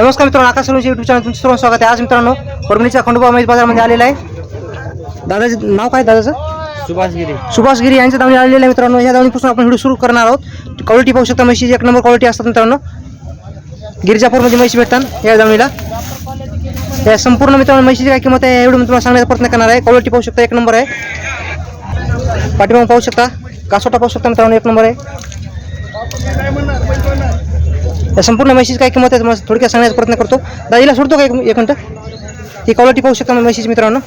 नमस्कार मित्रांनो आकाश सलूनचे YouTube channel तुमचं सर्व स्वागत आहे. आज मित्रांनो परभणीच्या खंडोबा महेश बाजारमध्ये आलेला आहे. दादाचं नाव काय दादाचं? सुभाष गिरी. सुभाष गिरी यांच्या दावणी आलेलं आहे मित्रांनो. या दावणीपासून आपण व्हिडिओ सुरू करणार आहोत. क्वालिटी पाहू शकता म्हशीची एक नंबर क्वालिटी असतात मित्रांनो. गिरिजापूरमध्ये म्हशी भेटतात या दावणीला या संपूर्ण मित्रांनो म्हशीची काय किंमत आहे एवढं मी तुम्हाला सांगण्याचा प्रयत्न करणार आहे. क्वालिटी पाहू शकता एक नंबर आहे. पाठीमागून पाहू शकता. कासोटा पाहू शकता मित्रांनो एक नंबर आहे. या संपूर्ण म्हशीची काय किंमत आहे तुम्हाला थोडक्यात सांगण्याचा प्रयत्न करतो. दादीला सोडतो का एक एक मिनटं? ही क्वालिटी पाहू शकता म्हशीची मित्रांनो.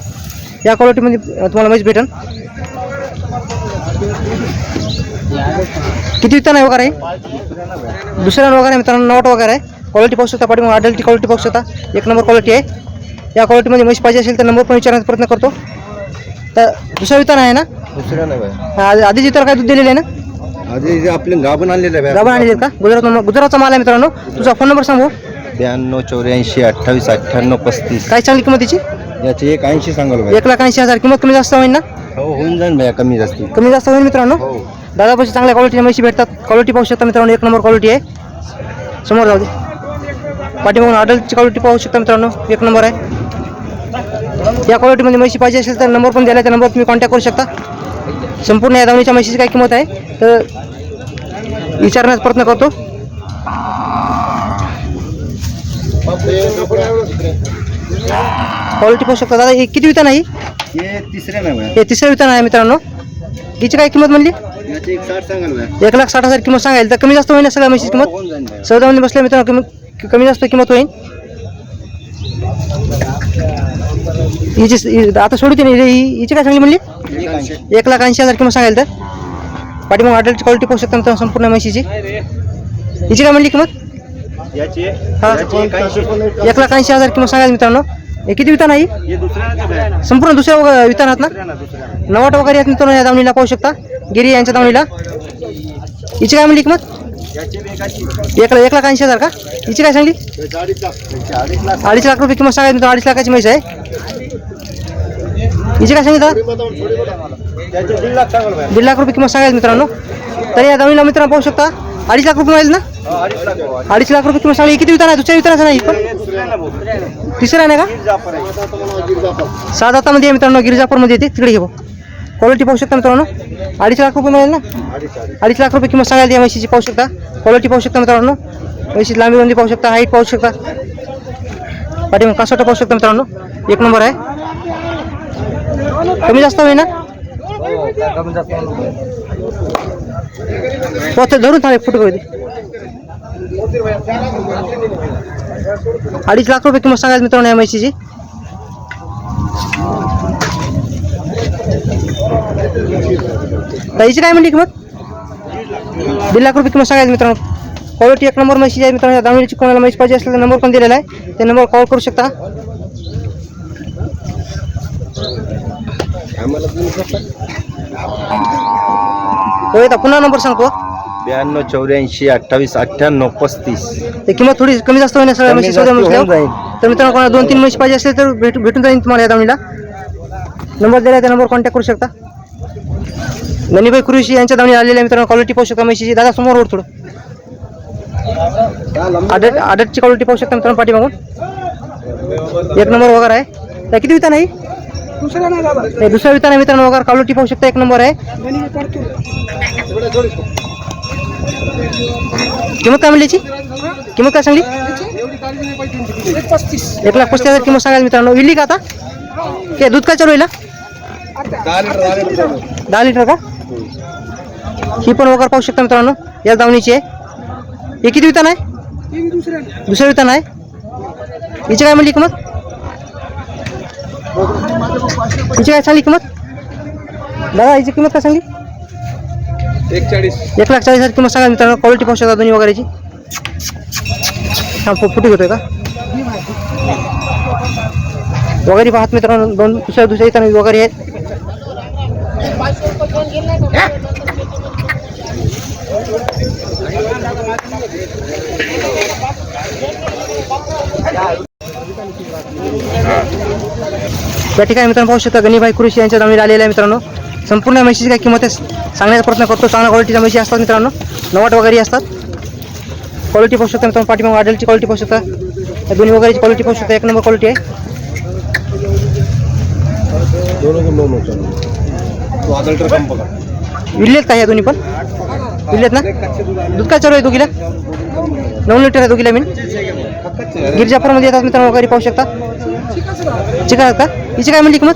या क्वालिटीमध्ये तुम्हाला म्हैस भेटेल. किती विकताना आहे वगैरे? आहे दुसऱ्या वगैरे मित्रांनो नवट वगैरे आहे. क्वालिटी पाहू शकता पाठीमागे आडलची क्वालिटी पाहू शकता. एक नंबर क्वालिटी आहे. या क्वालिटीमध्ये म्हैस पाहिजे असेल तर नंबर पण विचारण्याचा प्रयत्न करतो. तर दुसरा वितान आहे ना? दुसऱ्या नाही आ- आधी जितर काय दूध दिलेलं आहे ना? आपले गाभण आणलेले आहे गाभा आणले का? गुजरात गुजरातचा माल आहे मित्रांनो. तुझा फोन नंबर सांगू? ब्याण्णव चौऱ्याऐंशी अठ्ठावीस अठ्ठ्याण्णव पस्तीस. काय चांगली किंमत तिची याची एक ऐंशी सांगाल भाई एक लाख ऐंशी हजार. किंमत कमी जास्त होईल ना? हो होऊन जाईल भैया कमी जास्त. कमी जास्त होईल मित्रांनो? हो. दादापाशी चांगल्या क्वालिटीच्या म्हशी भेटतात. क्वालिटी पाहू शकता मित्रांनो एक नंबर क्वालिटी आहे. समोर जाऊ दे. पाठीमागून अडल्टची क्वालिटी पाहू शकता मित्रांनो एक नंबर आहे. या क्वालिटीमध्ये म्हशी पाहिजे असेल तर नंबर पण दिला त्या नंबर तुम्ही कॉन्टॅक्ट करू शकता. संपूर्ण या दावणीच्या म्हशीची काय किंमत आहे? तर विचारण्याचा प्रयत्न करतो. क्वालिटी पाहू शकता. दादा हे किती वितान आहे? हे तिसऱ्या नाही हे तिसरं वितान आहे मित्रांनो. हिची काय किंमत म्हणली? एक लाख साठ हजार किंमत सांगायला. तर कमी जास्त होईल सगळ्या म्हशीची किंमत? भैया चौदामध्ये बसल्या मित्रांनो कमी कमी जास्त किंमत होईल. हिची आता सोडते नाही हि- हिची काय सांगली म्हणली? एक लाख ऐंशी हजार किंमत सांगायला तर. पाठीमाग हॉटेलची क्वालिटी पाहू शकता मित्रांनो संपूर्ण म्हशीची. हिची काय म्हणली किंमत? हा. एक लाख ऐंशी हजार किंमत सांगायला मित्रांनो. हे किती वितान आहे. संपूर्ण दुसऱ्या वितानात ना? नवाट वगैरे आहेत मित्रांनो या दावणीला पाहू शकता. गिरी यांच्या दावणीला. हिची काय म्हणली किंमत? एक एक लाख ऐंशी हजार का? हिची काय सांगली? अडीच लाख रुपये किंमत सांगायची मित्रांनो अडीच लाखाची म्हैस आहे. हिची काय सांगितलं? दीड लाख रुपये किंमत सांगायची मित्रांनो. तर या दावणीला मित्रांनो पाहू शकता. अडीच लाख रुपये मिळेल ना? अडीच लाख रुपये किंमत सांगली किती वितान? आहे दुसऱ्या वितानाचं नाही पण. तिसरा नाही का? हातामध्ये आहे. मित्रांनो. गिरिजापूरमध्ये येते. तिकडे घेऊ क्वालिटी पाहू शकता मित्रांनो. अडीच लाख रुपये मिळेल ना? अडीच लाख रुपये किंमत सांगायला या म्हशीची पाहू शकता. क्वालिटी पाहू शकता मित्रांनो. म्हशीची लांबी रुंदी पाहू शकता. हाईट पाहू शकता. पाठीमाग कासोटा पाहू शकता मित्रांनो. एक नंबर आहे. कमी जास्त होईना ते धरून थांब एक फुट अडीच लाख रुपये किंमत सांगायचं मित्रांनो या म्हशीची. ताईची काय म्हणली किंमत? दीड लाख रुपये किंमत सांगायचं मित्रांनो. क्वालिटी एक नंबर म्हशी आहे मित्रांनो. दामिनीची कोणाला म्हैस पाहिजे असलेला नंबर पण दिलेला आहे. ते नंबर कॉल करू शकता. तो येता पुन्हा नंबर सांगतो. ब्याण्णव चौऱ्याऐंशी अठ्ठावीस अठ्ठ्याण्णव पस्तीस. ते किंमत थोडी कमी जास्त होईल सगळ्या म्हशी सगळ्या म्हशी. तर मित्रांनो कोणाला दोन तीन म्हशी पाहिजे असेल तर भेट भेटून जाईल तुम्हाला या दामिनीला नंबर दिला त्या नंबर कॉन्टॅक्ट करू शकता. गणीबाई कुरुशी यांच्या दावणी आलेल्या आहे मित्रांनो क्वालिटी पाहू शकता म्हशीची दादा समोर ओढ थोडं. आडट आडटची क्वालिटी पाहू शकता मित्रांनो पाठीमागून. एक नंबर वगैरे आहे. त्या किती वितान हे दुसऱ्या वितान आहे मित्रांनो वगैरे क्वालिटी पाहू शकता एक नंबर आहे. किंमत काय म्हणली याची? किंमत काय सांगली? एक लाख पस्तीस हजार किंमत सांगायला मित्रांनो. विली का आता? ते दूध काय चालू आहे हिला? दहा लिटर का? ही पण वगैरे पाहू शकता मित्रांनो. या दावणीची आहे. हे किती वितान आहे? दुसरं वितान आहे. हिची काय म्हणली किंमत? हिची काय सांगली किंमत? दादा हिची किंमत काय सांगली? एक चाळीस एक लाख चाळीस हजार किंमत सांगा मित्रांनो. क्वालिटी पाहू शकता दोन्ही वगैरेची. हा फुटी घेतोय का? वगैरे पाहत मित्रांनो दोन दुसऱ्या दुसऱ्या इथं वगैरे आहेत. या ठिकाणी मित्रांनो पाहू शकता गणीभाई कृषी यांच्या जमिनीला आलेल्या आहे मित्रांनो. संपूर्ण म्हशीची काय किंमत सांगण्याचा प्रयत्न करतो. चांगल्या क्वालिटीच्या म्हशी असतात मित्रांनो. नवाट वगैरे असतात. क्वालिटी पाहू शकता मित्रांनो. पाठीमाग वाढेलची क्वालिटी पाहू शकता. या दोन्ही वगैरेची क्वालिटी पाहू शकता. एक नंबर क्वालिटी आहे. विल्लेत का या दोन्ही पण? विल्लेत ना? दूध काय चालू आहे दोघीला? नऊ लिटर आहे दोघीला मी गिरजापूरमध्ये येतात मित्रांनो वगैरे पाहू शकता. चिका का? हिची काय म्हणली किंमत?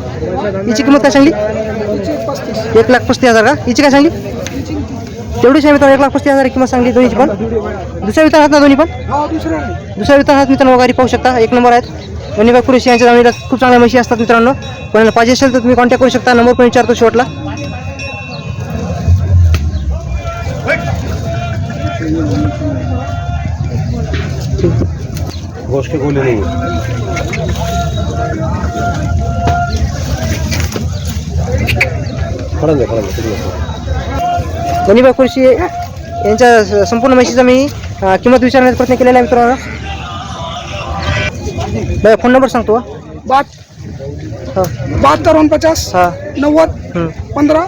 हिची किंमत काय सांगली? एक लाख पस्तीस हजार का? हिची काय सांगली? तेवढीच आहे मित्रांनो एक लाख पस्तीस हजार किंमत सांगली दोन्हीची पण. दुसऱ्या वितर आहात ना दोन्ही पण? दुसऱ्या वितर आहात मित्रांनो वगैरे पाहू शकता. एक नंबर आहेत. दोन्ही कुरेशी यांच्या जमिनीला खूप चांगल्या म्हशी असतात मित्रांनो. कोणाला पाहिजे असेल तर तुम्ही कॉन्टॅक्ट करू शकता. नंबर पण विचारतो शेवटला. गोष्टी बोलू नाही. खरंच आहे दोन्ही बाय पुरुषी यांच्या संपूर्ण म्हशीचा मी किंमत विचारण्याचा प्रयत्न केलेला आहे मित्रांनो बाय फोन नंबर सांगतो हा. हा बहत्तर उनपचास नव्वद. पंधरा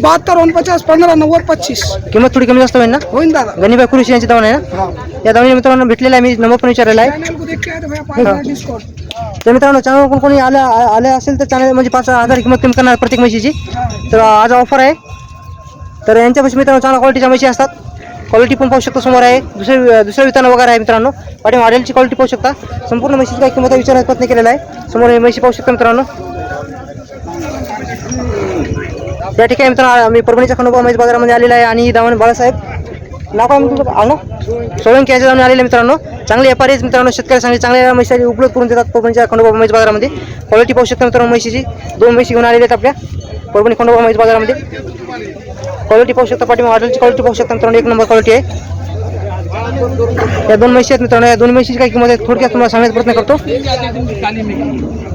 बहत्तर उनपचास पंधरा नव्वद पच्चीस. किंमत थोडी कमी जास्त होईल ना? होईन दादा. गणीबाई कुरुशी यांची दावण आहे ना? या दावणी मित्रांनो भेटलेला आहे मी नंबर पण विचारलेला आहे. तर मित्रांनो चॅनल कोण कोणी आलं आ- आले असेल तर चॅनल म्हणजे पाच हजार किंमत कमी करणार प्रत्येक म्हशीची. तर आज ऑफर आहे. तर यांच्यापाशी मित्रांनो चांगल्या क्वालिटीच्या म्हशी असतात. क्वालिटी पण पाहू शकता समोर आहे. दुसरे दुसऱ्या विताना वगैरे आहे मित्रांनो. आणि मॉडेलची क्वालिटी पाहू शकता. संपूर्ण म्हशीची काय किंमत आहे प्रयत्न केलेला आहे. समोर हे म्हशी पाहू शकता मित्रांनो. या ठिकाणी मित्रांनो आम्ही परभणीच्या खंडोबा म्हैस बाजारामध्ये आलेला आहे आणि दावण बाळासाहेब. नाव काय म्हणतो? तुझं? सोळंकी याच्या जाऊन आलेले मित्रांनो. चांगले व्यापारी आहेत मित्रांनो शेतकरी चांगले चांगल्या म्हशी उपलब्ध करून देतात परभणीच्या खंडोबा म्हैस बाजारामध्ये. क्वालिटी पाहू शकता मित्रांनो म्हशीची. दोन म्हशी घेऊन आलेले आहेत आपल्या परभणी खंडोबा म्हैस बाजारामध्ये. क्वालिटी पाहू शकता पाठी हॉटेलची क्वालिटी पाहू शकता मित्रांनो. एक नंबर क्वालिटी आहे. या दोन म्हशी आहेत मित्रांनो. या दोन म्हशीची काय किंमत आहे? थोडक्यात तुम्हाला सांगण्याचा प्रयत्न करतो.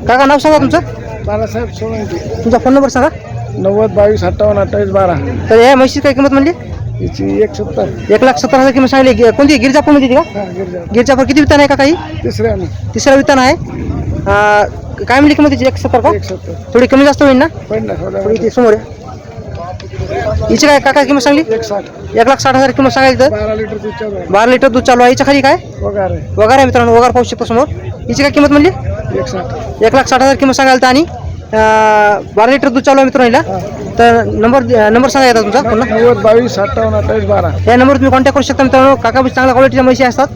काका नाव सांगा तुमचं. बाळासाहेब सोळंकी. तुमचा फोन नंबर सांगा. नव्वद बावीस अठ्ठावन्न अठ्ठावीस बारा. तर या म्हशीची काय किंमत म्हणली? हिची एक सत्तर. एक लाख सत्तर हजार किंमत सांगली. गी- कोणती? गिरजापूरमध्ये ती का? हा गिरजा गिरजापूर किती वितान आहे का काही तिसऱ्या तिसरा वितान आहे. काय म्हणली किंमत तिची एक सत्तर का? एक सत्तर. थोडी कमी जास्त होईल ना? पन्नास थोडी ती समोर आहे. हिची काय काका किंमत सांगली? एक साठ. एक लाख साठ हजार किंमत सांगायची तर? बारा लिटर दूध चालू आहे. बारा लिटर दूध चालू आहे. हिच्या खाली काय? पगार आहे. वगार आहे मित्रांनो वगार पाहू शकतो समोर. हिची काय किंमत म्हणली? एक साठ. एक लाख साठ हजार किंमत सांगायला तर आणि अं, बारा लिटर दूध चालू आहे मित्रांनो हिला. तर नंबर नंबर सांगा येतात तुमचा पुन्हा नव्वद बावीस अठ्ठावन्न अठ्ठावीस बारा. या नंबरवर तुम्ही कॉन्टॅक्ट करू शकता मित्रांनो. काका बी चांगल्या क्वालिटीच्या म्हशी असतात.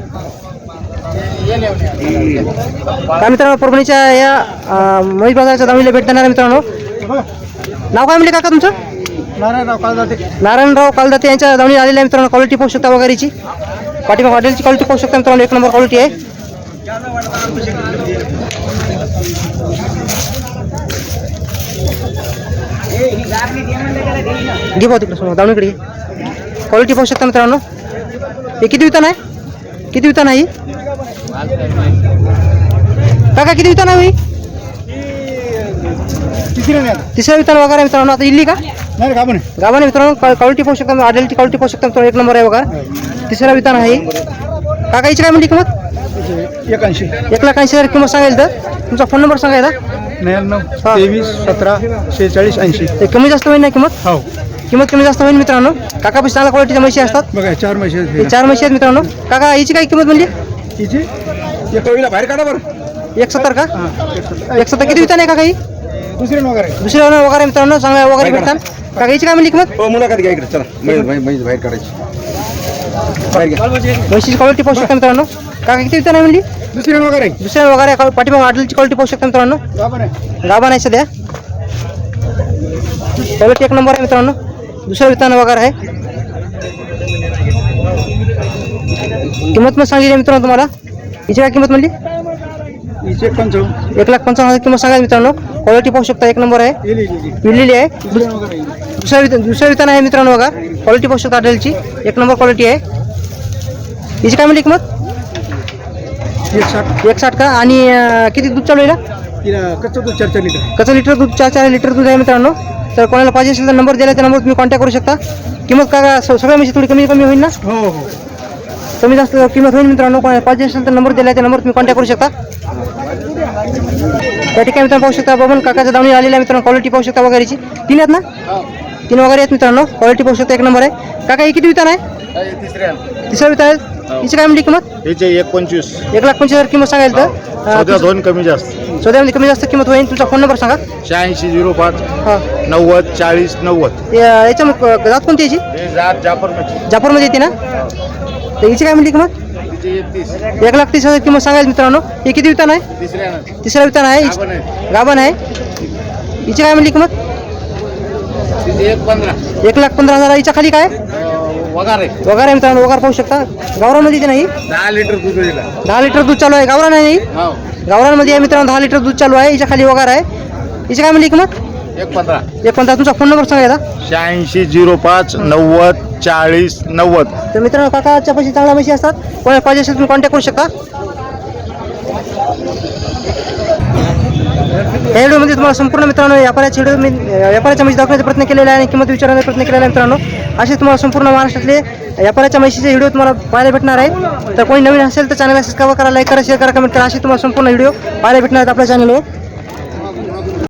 काय मित्रांनो परभणीच्या या अं, म्हैस बाजाराच्या दामीला भेट देणार आहे मित्रांनो. नाव काय म्हणले काका तुमचं? नारायणराव काल जाते नारायणराव कालदाते यांच्या दावणी आलेल्या आहे मित्रांनो. क्वालिटी पाहू शकता वगैरेची. पाठीमाग हॉटेलची क्वालिटी पाहू शकता मित्रांनो. एक नंबर क्वालिटी आहे. घे भाऊ तिकडे समोर दावणीकडे क्वालिटी पाहू शकता मित्रांनो. हे किती वितान आहे? किती वितान आहे? काका किती वितान आहे ही? तिसऱ्या वितान वगैरे मित्रांनो. आता इल्ली का? नाही का पण मित्रांनो. क्वालिटी पाहू शकता आडेलची क्वालिटी पाहू शकता मित्रांनो एक नंबर आहे बघा. तिसरा वितान आहे. काका हिची काय म्हणली किंमत? एकाऐंशी. एक लाख ऐंशी हजार किंमत सांगायला तर? तुमचा फोन नंबर सांगायचा. तेवीस सतरा शेहेचाळीस ऐंशी. कमी जास्त होईल ना किंमत? हो. किंमत कमी जास्त होईल मित्रांनो. काका पैसे चांगल्या क्वालिटीच्या म्हशी असतात. बघा चार म्हशी चार म्हशी आहेत मित्रांनो. काका हिची काय किंमत म्हणली? तिची एका बाहेर काढा बरं. एक सत्तर का? एक सत्तर. किती वितान आहे काका ही? दुसरे वगैरे. दुसऱ्या वगैरे मित्रांनो. चांगल्या वगैरे भेटतात काका हिची काय म्हणली किंमत हो मुलाखत घ्या इकडे चला. म्हैस बाहेर काढायची. बाहेर घ्या. म्हशीची क्वालिटी पाहू शकता मित्रांनो काका किती आहे म्हणली? दुसरे वगैरे. दुसऱ्या वगैरे पाठीमाग आडलची क्वालिटी पाहू शकता मित्रांनो बरोबर आहे. गाभा नाही सध्या. क्वालिटी एक नंबर आहे मित्रांनो. दुसरं वितान वगैरे आहे. किंमत पण सांगली आहे मित्रांनो तुम्हाला. हिची काय किंमत म्हणली. हिचे पंचावन्न एक लाख पंचावन्न हजार किंमत सांगायची मित्रांनो. क्वालिटी पाहू शकता एक नंबर आहे. येईल. विलेली आहे दुसरे वगैरे. दुसऱ्या वितान दुसऱ्या वितान आहे मित्रांनो बघा. क्वालिटी पाहू शकता हॉटेलची. एक नंबर क्वालिटी आहे. हिची काय म्हणली किंमत? एक साठ एक साठ का? आणि अं, किती दूध चालू आहे तिला कच्चं दूध चार चार लिटर. कसं लिटर दूध चार चार लिटर दूध आहे मित्रांनो. तर कोणाला पाहिजे असेल तर नंबर दिला त्या नंबर तुम्ही कॉन्टॅक्ट करू शकता. किंमत का स- सगळ्या म्हणजे थोडी कमी कमी होईल ना? हो हो. कमी जास्त किंमत होईल मित्रांनो. कोणाला पाहिजे असेल तर नंबर दिला त्या नंबर तुम्ही कॉन्टॅक्ट करू शकता. त्या ठिकाणी मित्रांनो पाहू शकता बघून काकाच्या दावणी आलेल्या मित्रांनो क्वालिटी पाहू शकता वगैरेची. तीन आहेत ना? तीन वगैरे आहेत मित्रांनो क्वालिटी पाहू शकता एक नंबर आहे. काका ही किती वितान आहे? तिसरा वितान आहे हिची काय म्हणली किंमत? याचे एक पंचवीस. एक लाख पंचवीस हजार किंमत सांगाल तर. सध्या दोन कमी जास्त. सौद्यामध्ये कमी जास्त किंमत होईल. तुमचा फोन नंबर सांगा. शहाऐंशी झिरो पाच हां. नव्वद चाळीस नव्वद. याच्या जात कोणती याची? हे जात जाफर जापूरमध्ये येते ना? तर हिची काय म्हणली किंमत? तिचे एक लाख तीस हजार किंमत सांगायला मित्रांनो. हे किती वितान आहे? तिसऱ्या तिसरा वितान आहे? गाभण आहे. हिची काय म्हणली किंमत? एक लाख पंधरा हजार हिच्या खाली काय? वगार आहे. मित्रांनो. वगार पाहू शकता. गावरानमध्ये येते नाही? दहा लिटर दूध दहा लिटर दूध चालू आहे. गावरान आहे? हो. गावरानमध्ये आहे मित्रांनो दहा लिटर दूध चालू आहे. हिच्या खाली वगार आहे. हिची काय म्हणली किंमत? एक पंधरा. एक पंधरा. तुमचा फोन नंबर सांगा एकदा. शहाऐंशी झिरो पाच नव्वद चाळीस नव्वद. तर मित्रांनो काकाच्या पैसे चांगल्या म्हशी असतात. कोणाला पाहिजे असेल तुम्ही कॉन्टॅक्ट करू शकता. या व्हिडिओमध्ये तुम्हाला संपूर्ण मित्रांनो व्यापाराच्या व्हिडिओ मी व्यापाराच्या म्हशी दाखवण्याचा प्रयत्न केलेला आहे आणि किंमत विचारण्याचा प्रयत्न केलेला आहे मित्रांनो. असे तुम्हाला संपूर्ण महाराष्ट्रातले व्यापाराच्या म्हशीचे व्हिडिओ तुम्हाला पाहायला भेटणार आहे तर कोणी नवीन असेल तर चॅनलला सबस्क्राईब करा लाईक करा शेअर करा कमेंट करा. असे तुम्हाला संपूर्ण व्हिडिओ पाहायला भेटणार आहेत आपल्या चॅनलवर